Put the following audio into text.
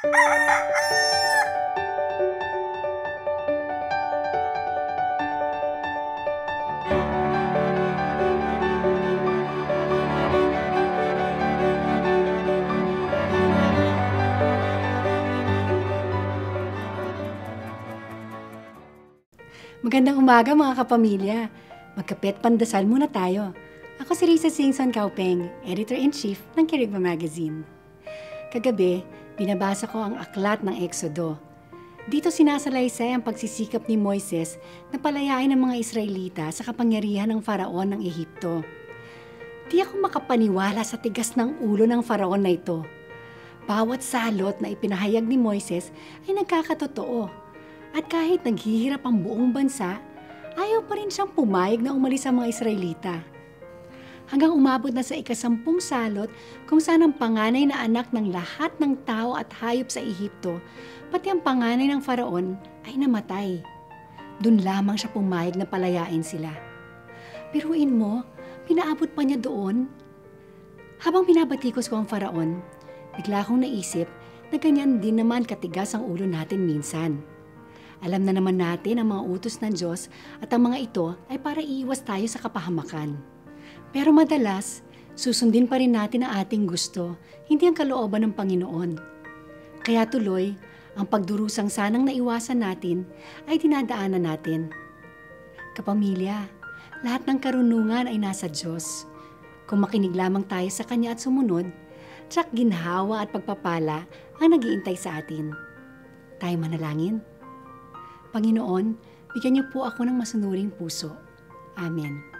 Magandang umaga mga kapamilya. Magkapit pandasal muna tayo. Ako si Risa Singson Kaupeng, Editor-in-Chief ng Kirigma Magazine. Kagabi, binabasa ko ang aklat ng Exodo. Dito sinasalaysay ang pagsisikap ni Moises na palayain ang mga Israelita sa kapangyarihan ng Faraon ng Ehipto. Di ako makapaniwala sa tigas ng ulo ng Faraon na ito. Bawat salot na ipinahayag ni Moises ay nagkakatotoo. At kahit naghihirap ang buong bansa, ayaw pa rin siyang pumayag na umalis ang mga Israelita. Hanggang umabot na sa ikasampung salot kung saan ang panganay na anak ng lahat ng tao at hayop sa Ehipto, pati ang panganay ng Faraon ay namatay. Doon lamang siya pumayag na palayain sila. Piruin mo, pinaabot pa niya doon. Habang binabatikos ko ang Faraon, bigla akong naisip na ganyan din naman katigas ang ulo natin minsan. Alam na naman natin ang mga utos ng Diyos at ang mga ito ay para iiwas tayo sa kapahamakan. Pero madalas, susundin pa rin natin ang ating gusto, hindi ang kalooban ng Panginoon. Kaya tuloy, ang pagdurusang sanang naiwasan natin ay dinadaanan natin. Kapamilya, lahat ng karunungan ay nasa Diyos. Kung makinig lamang tayo sa Kanya at sumunod, tsak ginhawa at pagpapala ang nagiintay sa atin. Tayo manalangin. Panginoon, bigyan niyo po ako ng masunuring puso. Amen.